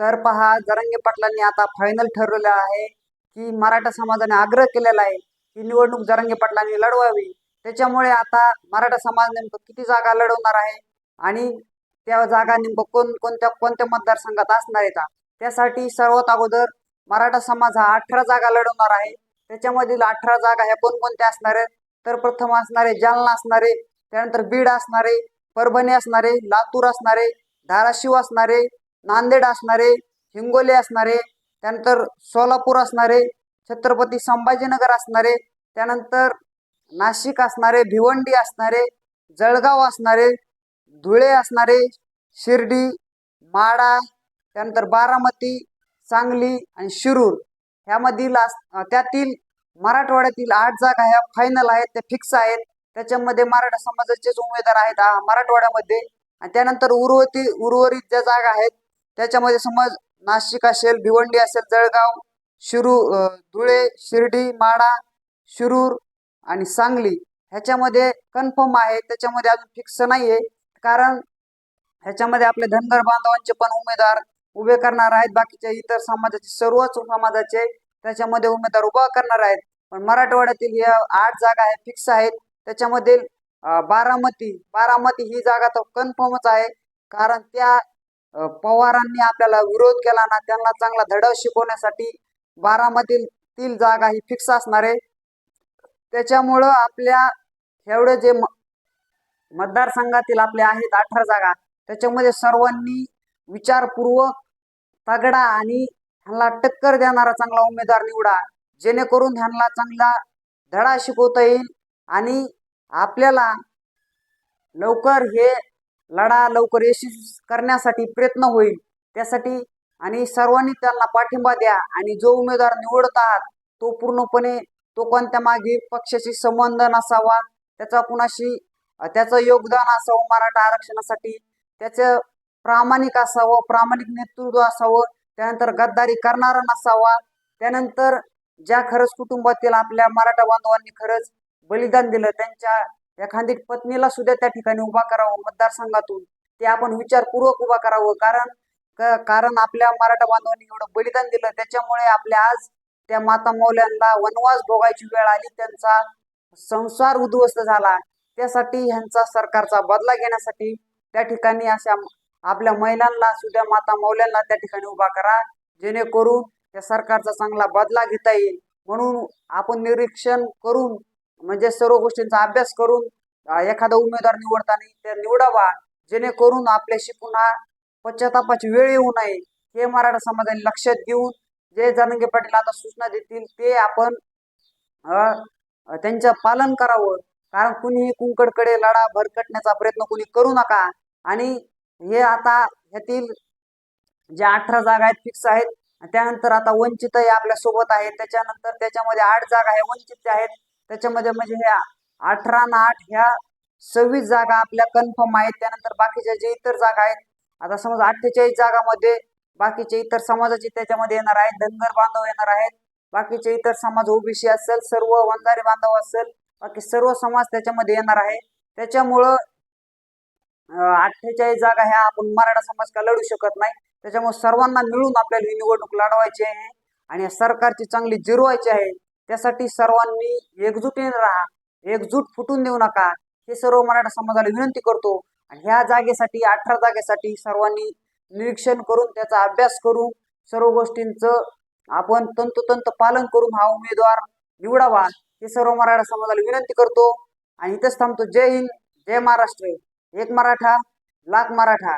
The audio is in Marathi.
तर पहा जरंगे पाटलांनी आता फायनल ठरवलं आहे की मराठा समाजाने आग्रह केलेला आहे की निवडणूक जरंगे पाटलांनी लढवावी. त्याच्यामुळे आता मराठा समाज नेमकं किती जागा लढवणार आहे आणि त्या जागा नेमकं कोण कोणत्या कोणत्या मतदारसंघात असणार आहेत? त्यासाठी सर्वात अगोदर मराठा समाज हा अठरा जागा लढवणार आहे. त्याच्यामधील अठरा जागा ह्या कोणकोणत्या असणार आहेत? तर प्रथम असणारे जालना असणारे त्यानंतर बीड असणारे परभणी असणारे लातूर असणारे धाराशिव असणारे नांदेड असणारे हिंगोली असणारे त्यानंतर सोलापूर असणारे छत्रपती संभाजीनगर असणारे त्यानंतर नाशिक असणारे भिवंडी असणारे जळगाव असणारे धुळे असणारे शिर्डी माडा त्यानंतर बारामती सांगली आणि शिरूर. ह्यामधील अस- त्यातील मराठवाड्यातील आठ जागा ह्या फायनल आहेत त्या फिक्स आहेत. त्याच्यामध्ये मराठा समाजाचेच उमेदवार आहेत मराठवाड्यामध्ये. आणि त्यानंतर उर्वरित उर्वरित ज्या जागा आहेत त्याच्यामध्ये समज नाशिक असेल भिवंडी असेल जळगाव शिरू धुळे शिर्डी माडा शिरूर आणि सांगली ह्याच्यामध्ये कन्फर्म आहे. त्याच्यामध्ये अजून फिक्स नाही आहे कारण ह्याच्यामध्ये आपले धनगर बांधवांचे पण उमेदवार उभे करणार आहेत. बाकीच्या इतर समाजाचे सर्वच समाजाचे त्याच्यामध्ये उमेदवार उभा करणार आहेत. पण मराठवाड्यातील या आठ जागा आहे फिक्स आहेत. त्याच्यामधील बारामती बारामती ही जागा तर कन्फर्मच आहे. कारण त्या पवारांनी आपल्याला विरोध केला ना त्यांना चांगला धडा शिकवण्यासाठी बारामतील तील जागा ही फिक्स असणार आहे. त्याच्यामुळं आपल्या एवढे जे म- मतदारसंघातील आपले आहेत अठरा जागा त्याच्यामध्ये सर्वांनी विचारपूर्वक तगडा आणि ह्यांना टक्कर देणारा चांगला उमेदवार निवडा. जेणेकरून ह्यांना चांगला धडा शिकवता येईल आणि आपल्याला लवकर हे लढा लवकर यशस्वी करण्यासाठी प्रयत्न होईल. त्यासाठी आणि सर्वांनी त्यांना पाठिंबा द्या आणि जो उमेदवार निवडत आहात तो पूर्णपणे तो कोणत्या मागे पक्षाशी संबंध नसावा त्याचा कुणाशी त्याचं योगदान असावं मराठा आरक्षणासाठी त्याचं प्रामाणिक असावं प्रामाणिक नेतृत्व असावं त्यानंतर गद्दारी करणारा नसावा त्यानंतर ज्या खरंच कुटुंबातील आपल्या मराठा बांधवांनी खरंच बलिदान दिलं त्यांच्या एखादी पत्नीला सुद्धा त्या ठिकाणी उभा करावं मतदारसंघातून. ते आपण विचारपूर्वक उभा करावं. कारण कारण आपल्या मराठा बांधवांनी एवढं बलिदान दिलं. त्याच्यामुळे आपल्या आज त्या माता मौल्यांना वनवास भोगायची वेळ आली. त्यांचा संसार उद्ध्वस्त झाला. त्यासाठी ह्यांचा सरकारचा बदला घेण्यासाठी त्या ठिकाणी अशा आपल्या महिलांना सुद्धा माता मौल्यांना त्या ठिकाणी उभा करा. जेणेकरून त्या सरकारचा चांगला बदला घेता येईल. म्हणून आपण निरीक्षण करून म्हणजे सर्व गोष्टींचा अभ्यास करून एखादा उमेदवार निवडताना ते निवडावा जेणेकरून आपल्याशी पुन्हा पश्चातापाची वेळ येऊ नये हे मराठा समाजाने लक्षात घेऊन जे जरांगे पाटील आता सूचना देतील ते आपण त्यांचं पालन करावं. कारण कुणीही कुंकडकडे लढा भरकटण्याचा प्रयत्न कुणी करू नका. आणि हे आता ह्यातील ज्या अठरा जागा आहेत फिक्स आहेत त्यानंतर आता वंचितही आपल्यासोबत आहेत. त्याच्यानंतर त्याच्यामध्ये आठ जागा आहे वंचितच्या आहेत. त्याच्यामध्ये म्हणजे ह्या अठरा ना आठ ह्या सव्वीस जागा आपल्या कन्फर्म आहेत. त्यानंतर बाकीच्या जे इतर जागा आहेत आता समज अठ्ठेचाळीस जागामध्ये बाकीचे इतर समाजाचे त्याच्यामध्ये येणार आहेत. धनगर बांधव येणार आहेत. बाकीचे इतर समाज ओबीसी असेल सर्व वंजारी बांधव असेल बाकी सर्व समाज त्याच्यामध्ये येणार आहे. त्याच्यामुळं अठ्ठेचाळीस जागा ह्या आपण मराठा समाज का लढू शकत नाही. त्याच्यामुळे सर्वांना मिळून आपल्याला ही निवडणूक लढवायची आहे आणि सरकारची चांगली जिरवायची आहे. त्यासाठी सर्वांनी एकजुटीने राहा एकजूट फुटून देऊ नका. हे सर्व मराठा समाजाला विनंती करतो आणि ह्या जागेसाठी अठरा जागेसाठी सर्वांनी निरीक्षण करून त्याचा अभ्यास करून सर्व गोष्टींचं आपण तंतोतंत पालन करून हा उमेदवार निवडावा हे सर्व मराठा समाजाला विनंती करतो. आणि इथंच थांबतो. जय हिंद जय महाराष्ट्र. एक मराठा लाख मराठा.